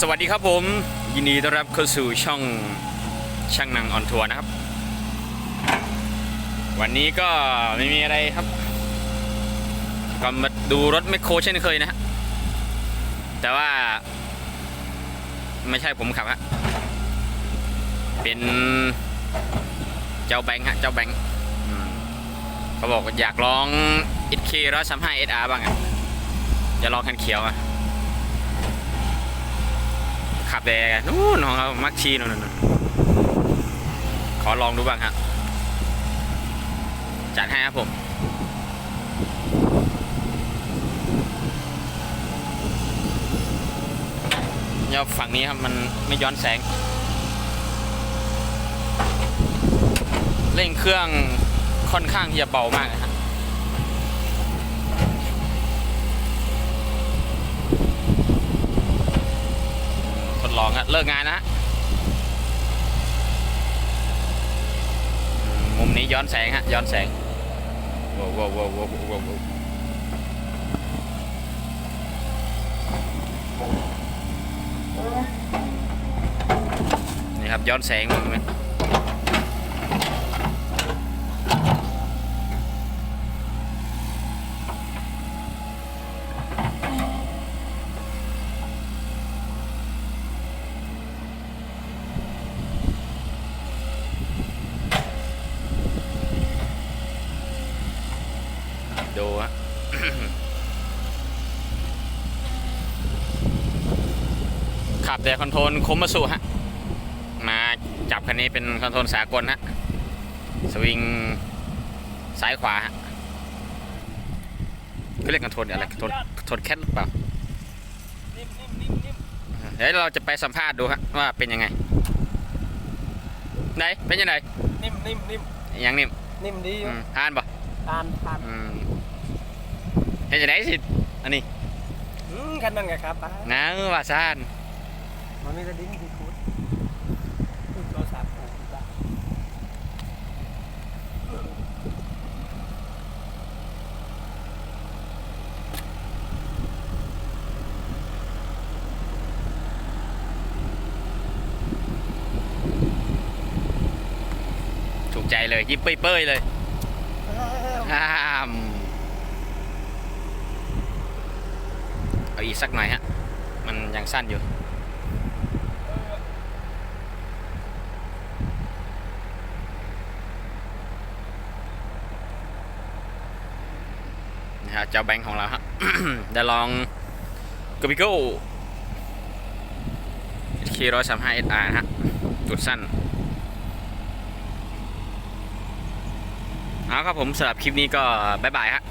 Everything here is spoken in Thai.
สวัสดีครับผม ยินดีต้อนรับเข้าสู่ช่องช่างนังออนทัวร์นะครับ วันนี้ก็ไม่มีอะไรครับ ก็มาดูรถแมคโครเช่นเคยนะฮะแต่ว่า ไม่ใช่ผมขับฮะเป็นเจ้าแบงค์ฮะเจ้าแบงค์เขาบอกว่าอยากลอง SK 135 SR บ้างอะจะลองคันเขียวอะ ขับแต่นู่นของเขามักชีนู่นนขอลองดูบ้างฮะจัดให้ครับผมเนี่ยฝั่งนี้ครับมันไม่ย้อนแสง เร่งเครื่องค่อนข้างที่จะเบามากนะฮะ ทดลองอะ เลิกงานนะฮะอืมมุมนี้ย้อนแสงฮะ ย้อนแสงว้าวว้าวว้าวว้าวว้าวว้าวนี่ครับย้อนแสงมุมนี้ ดูฮะขับแต่คอนโทรลคมมาสุฮะ มาจับคันนี้เป็นคอนโทรลสากลฮะ สวิงซ้ายขวาฮะก็เรียกคอนโทรลอะไรคอนโทรลคอนโทรลแคทหรือเปล่านิ่มนิ่มนิ่มนิ่มเดี๋ยวเราจะไปสัมภาษณ์ดูฮะว่าเป็นยังไงไหนเป็นยังไงนิ่มนิ่มนิ่มยังนิ่มนิ่มดีอยู่อืมอ่านปะทานทานอืม เห็นจะไหนสิ อันนี้อืมคันนั้นไงครับป้านะว่าซานมันมีแต่ดิ้งที่คูดพูดโทรศัพท์ป้าถูกใจเลย ยิ้มเป้ยๆเลย ห้าม เอาอีกสักหน่อยฮะ มันยังสั้นอยู่ นะฮะเจ้าแบงค์ของเราฮะได้ลองกบิโก้คีร้อยสามห้าเอสอาร์ฮะ จุดสั้นเอาครับผมสำหรับคลิปนี้ก็บ๊ายบายฮะ